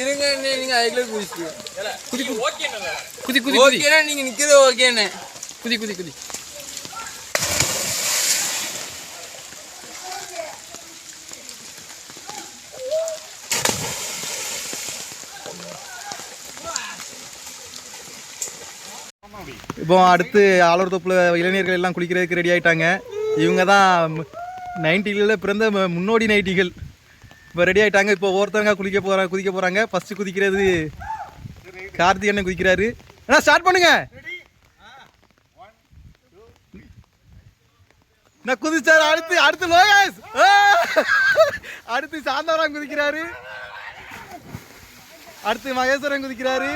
இருங்க நீங்க அதுக்குள்ள குதிச்சு குதி குதி. குதி நீங்க நிக்கிறது ஓகேன்னு குதி குதி குதி. இப்போ அடுத்து ஆலூர் தோப்பில் இளைஞர்கள் எல்லாம் குளிக்கிறதுக்கு ரெடி ஆயிட்டாங்க. இவங்க தான் நைன்டிகளில் பிறந்த முன்னோடி நைட்டிகள் இப்போ ரெடி ஆகிட்டாங்க இப்போ ஒருத்தவங்க குளிக்க போகிறாங்க குதிக்க போகிறாங்க ஃபஸ்ட்டு குதிக்கிறது கார்த்திக் அண்ணன் குதிக்கிறாரு. அண்ணா ஸ்டார்ட் பண்ணுங்க. நான் குதிச்சாரு. அடுத்து அடுத்து லோகேஷ். அடுத்து சாந்தவரம் குதிக்கிறாரு. அடுத்து மகேஸ்வரன் குதிக்கிறாரு.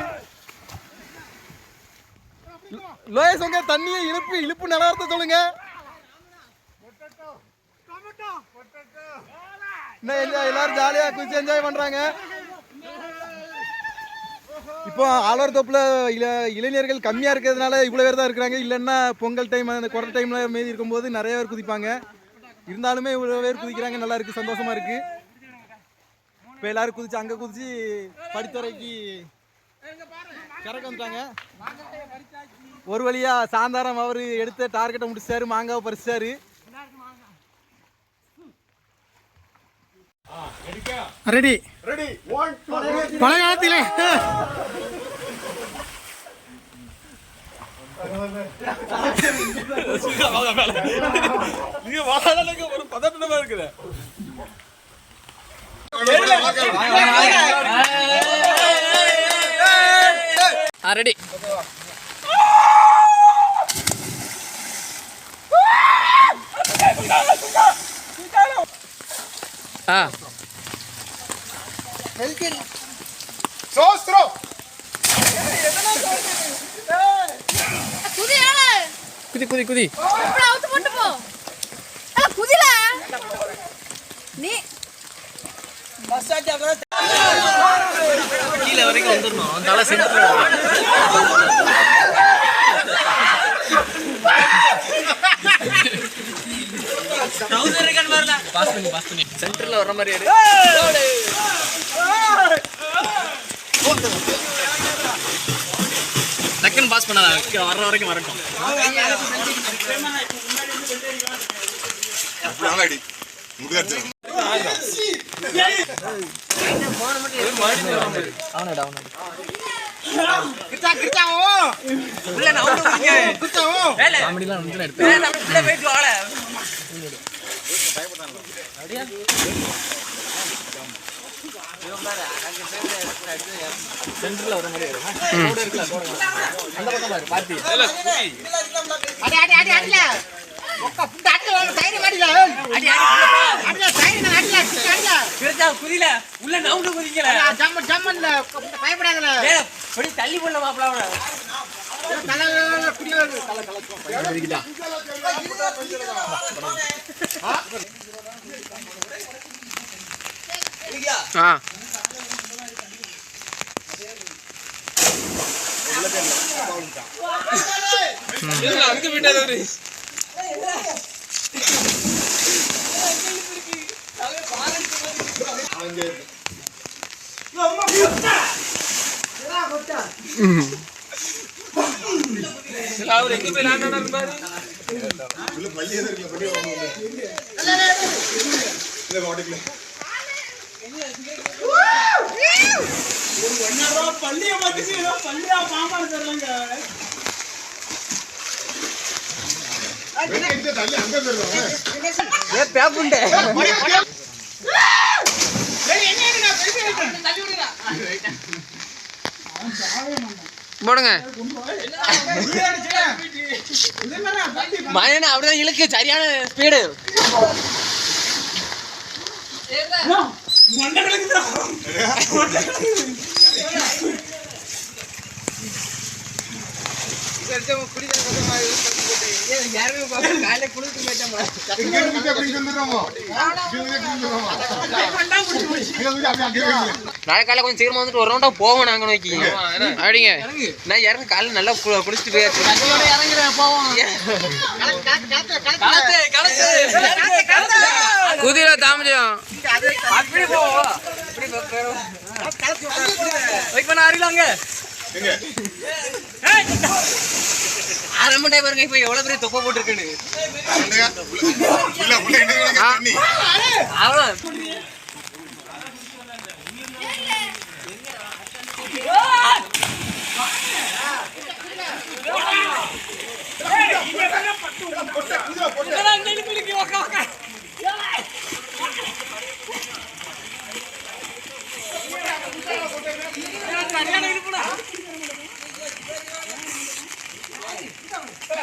லோயஸ் உங்க தண்ணியை இழுப்பு இழுப்பு நிலவரத்தை சொல்லுங்க. இன்னும் எல்லாரும் ஜாலியா குச்சி என்ஜாய் பண்றாங்க. இப்போ ஆலோர் தோப்புல இள இளைஞர்கள் கம்மியா இருக்கிறதுனால இவ்வளவு பேர் தான் இருக்கிறாங்க. இல்லைன்னா பொங்கல் டைம் அந்த குறை டைம்ல மீதி இருக்கும்போது நிறைய பேர் குதிப்பாங்க. இருந்தாலுமே இவ்வளவு பேர் குதிக்கிறாங்க. நல்லா இருக்கு சந்தோஷமா இருக்கு. இப்போ எல்லாரும் குதிச்சு அங்க குதிச்சு படித்துறைக்கு கறக்க வந்துட்டாங்க ஒரு வழியா சாந்தாரம் அவர் எடுத்த டார்கெட்டை முடிச்சாரு மாங்காவை பறிச்சாரு ரெடி. பல காலத்திலே நீங்க வாழலுக்கு ஒரு பதட்டமா இருக்குது ஆ ரெடி குதியால குதி குதி குதி குதில. நீ. கீழே வரைக்கும் வந்துடணும். தலை சென்று பாஸ் பண்ணி பாஸ் பண்ணி சென்டர்ல வர்ற மாதிரி. டக்குன்னு பாஸ் பண்ணாத வர்ற வரைக்கும் வரட்டும் அவனடா அவனடா காமெடிலாம் வந்து எடுத்து சென்டர்ல வர மாதிரி எடு. ரோடு இருக்குல்ல, ரோடு. அந்த பக்கம் பாரு பாத்தி அடி அடில. அடில பெருசா குதில உள்ள நவுண்டு குதிக்கல. ஜம்ம ஜம்மன்ல. பயப்படாதல. அப்படி தள்ளி போடல மாப்பிள குடியாது தல இருக்குதா ஆ அங்க விட்டாது அவரு அவர் எங்க போய் லேண்ட் பாரு போடுங்க. மயன அப்படிதான் இழுக்கு சரியான ஸ்பீடு யாருமே காலையில குளிச்சு நாளை காலைல கொஞ்சம் சீக்கிரமா வந்துட்டு ஒரு ரவுண்டா போவோம் நாங்க நோக்கி அப்படிங்க நான் இறங்க. காலையில் நல்லா கு- குளிச்சுட்டு போயாச்சு குதிரை தாமஜம். ஆரம்ப டைம் பாருங்க இப்ப எவ்வளவு பெரிய தொப்பை போட்டுருக்குன்னு. அவ்வளோ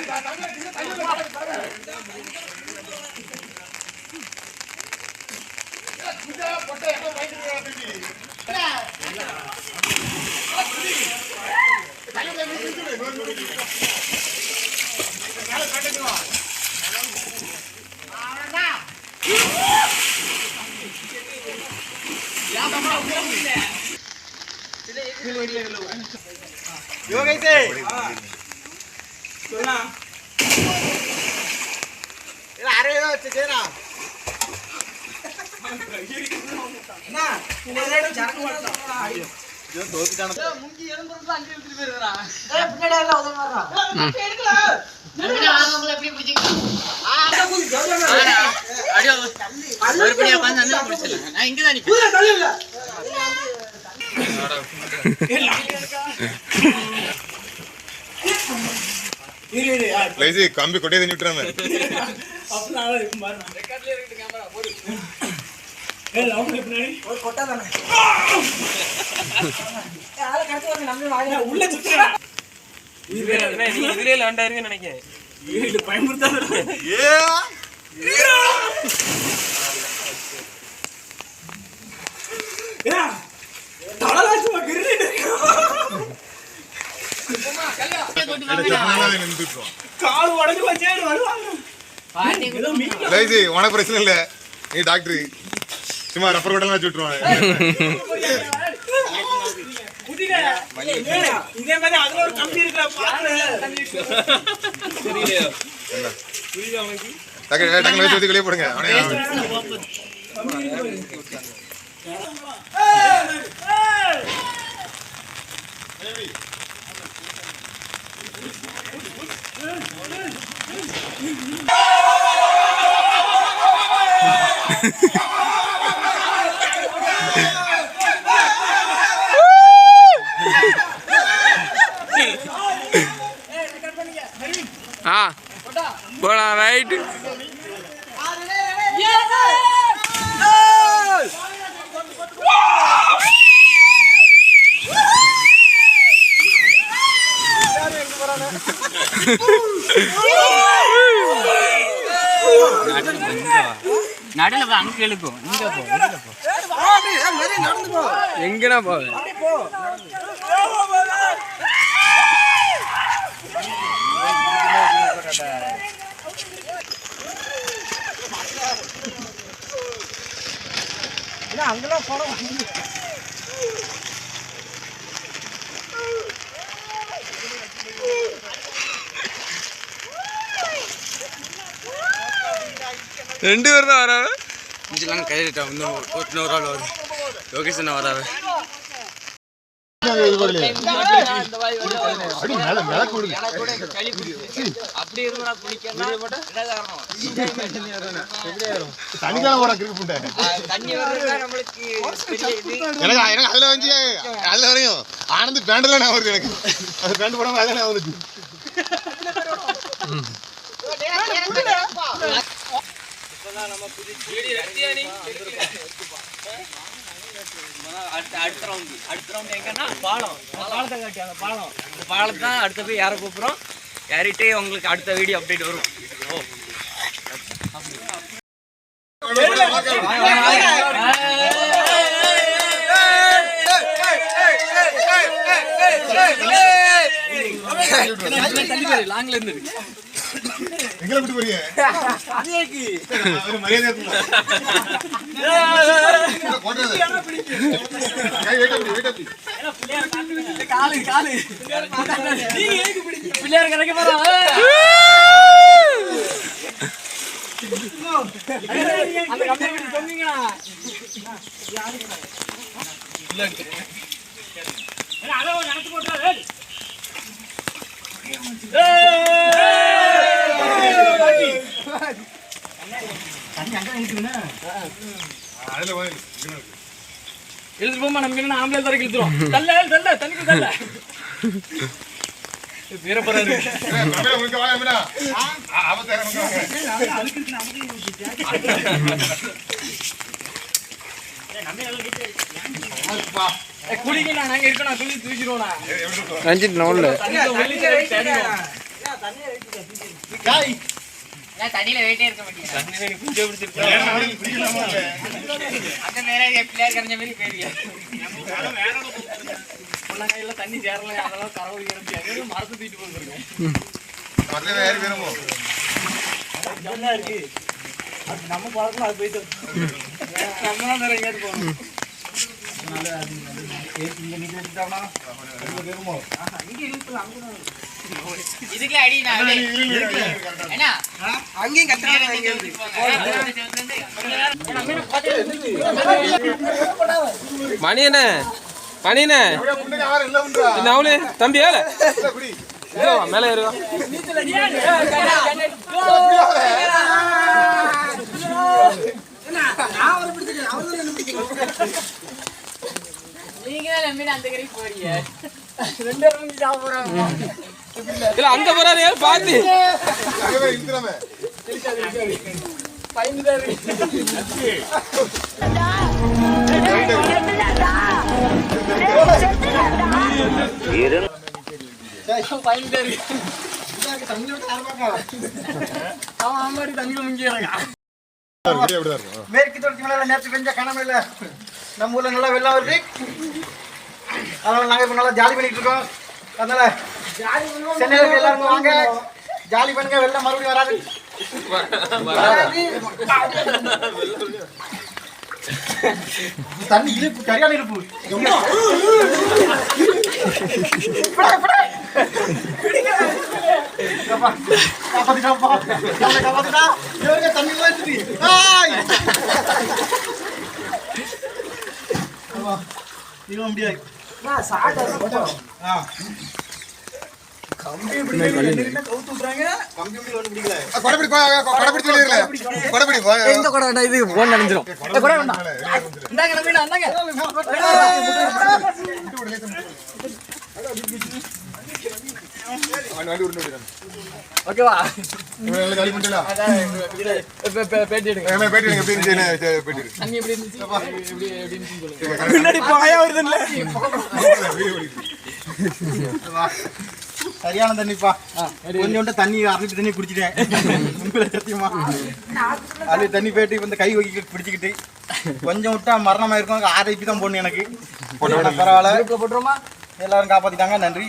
தமிழ் அரையதான் வச்சு செய்யறா நான் இங்கதான் நிக்கிறேன் லைசி கம்பி கொட்டே தண்ணி விட்டுறாம இதுலயே லேண்ட் ஆயிருக்குன்னு நினைக்கிறேன். லைசி உனக்கு பிரச்சனை இல்ல. நீ டாக்டர் சும்மா ரப்பர் கூட வச்சு விட்டுருவாங்க இதே மாதிரி அதுல ஒரு கம்பி இருக்கிற டக்கு டக்கு வச்சு வெளியே போடுங்க. அவனே Ha ha ha! நடுல அங்க இழுக்கும் இங்க போ எங்கடா போவேன் ரெண்டு பேர் தான் வராவ இதெல்லாம் கையிட்டா இன்னும் ஒரு ஆள் வரும் நம்மளுக்கு பெரிய இது எனக்கு அதுல வந்து அதுல வரையும் ஆனந்த் பேண்ட்ல நான் வருது எனக்கு. அது பேண்ட் போடாம அதான் நான் வருது. அடுத்த அடுத்த ரவுண்ட் அடுத்த ரவுண்ட் எங்கன்னா பாலம் அந்த பாலத்தை காட்டி அந்த பாலம் அந்த பாலத்தை தான் அடுத்த போய் யாரை கூப்பிடுறோம் யாரிட்டே உங்களுக்கு அடுத்த வீடியோ அப்டேட் வரும் ஓ லாங்ல இருந்து எங்களை விட்டு போறீங்க ஒரு மரியாதை காலு காலு. பிள்ளையார் கரைக்க போறோம் அந்த கம்பெனி சொன்னீங்களா? அதுல போய் இழுத்துட்டு போமா நமக்கு என்ன ஆம்பளை தரக்கு இழுத்துரும் தள்ள தள்ள தண்ணிக்கு தள்ள வீரப்பறாரு தமிழ உனக்கு வாங்க அமினா அவதார வாங்க குடிங்க நான் அங்க குடி தூக்கிடுவோம் ரஞ்சித் நோல்ல தண்ணியில வெயிட்டே இருக்க மாட்டேங்க அந்த மேலே பிள்ளையார் கரைஞ்ச மாதிரி போயிருக்கேன் கையில தண்ணி சேரல அதெல்லாம் கரவு இறப்பி மரத்தை தூக்கிட்டு போயிருங்க மதுரை யாரு வேணுமோ. நல்லா இருக்கு. அது நம்ம பழக்கம் அது போயிட்டு நம்ம தான் வேற எங்கேயாவது போகணும். இதுக்குள்ள அடி நான் என்ன? அங்கேயும் மணி என்ன? மணி என்ன? முன்னாடி யாரும் இல்ல உண்டா என்ன? அவளு தம்பி ஏல குடி மேலே ஏறுவா நீங்க தான் நம்பி அந்த கரைக்கு போறீங்க இல்ல அங்க போறாரு பாத்து? மேற்கு தொடர்ச்சி மலையில நேற்று பெஞ்ச கனமழையில நம்ம ஊர்ல நல்லா வெள்ளம் வருது. அதனால நாங்க இப்ப நல்லா ஜாலி பண்ணிட்டு இருக்கோம். அதனால சென்னையில எல்லாருக்கும் வாங்க. ஜாலி பண்ணுங்க. வெளில மறுபடியும் வராது. தண்ணி இழுப்பு சரியான இழுப்பு. தண்ணி வந்துட்டு. முடியாது. இது போன் நினைஞ்சிரும். ஓகேவா? பின்னாடி பாயா வருதுல்ல. சரியான தண்ணிப்பா கொஞ்சோண்டு தண்ணி அரை தண்ணி குடிச்சிட்டேன். உங்களை சத்தியமா. அது தண்ணி போயிட்டு இந்த கை வகி பிடிச்சிக்கிட்டு கொஞ்சம் விட்டா மரணமா இருக்கும் ஆறு ஐப்பி தான் போடணும் எனக்கு. பரவாயில்ல. போட்டுருமா எல்லாரும் காப்பாத்திட்டாங்க. நன்றி.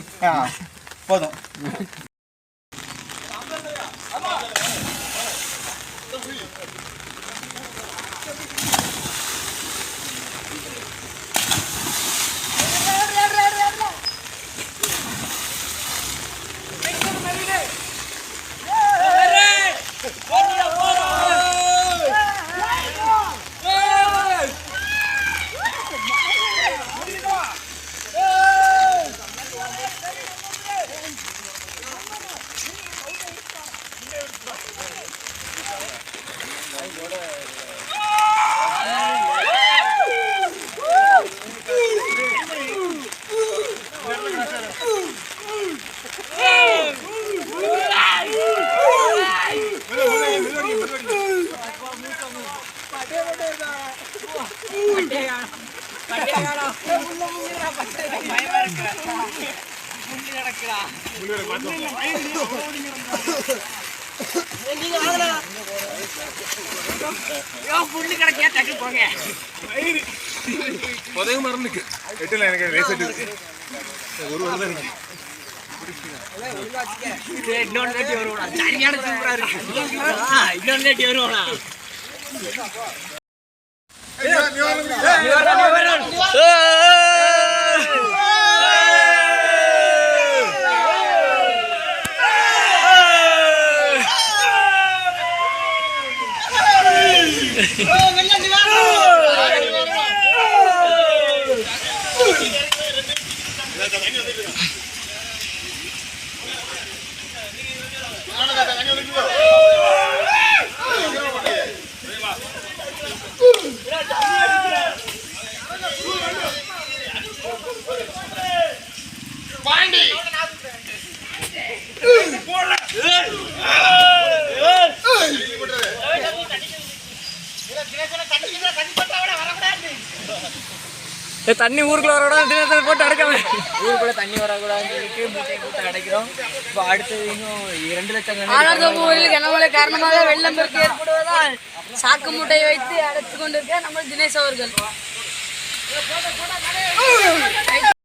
ஆ, போதும் எட்டுல எனக்கு ரேஸ் இருக்கு. நேட்டி சரியான சூப்பரா இருக்கு. இன்னொன்று நேட்டி வருவோம் ஏய், பாண்டி. தண்ணி ஊருக்குள்ள வரக்கூடாது தினத்தில் போட்டு அடைக்காம. ஊருக்குள்ள தண்ணி வரக்கூடாதுன்னு சொல்லிட்டு மூட்டையை போட்டு அடைக்கிறோம். இப்போ அடுத்தது இரண்டு லட்சம் காரணமாக வெள்ளம் பெருக்கு ஏற்படுவதால் சாக்கு மூட்டையை வைத்து அடைத்து கொண்டிருக்க நம்ம தினேஷ் அவர்கள்.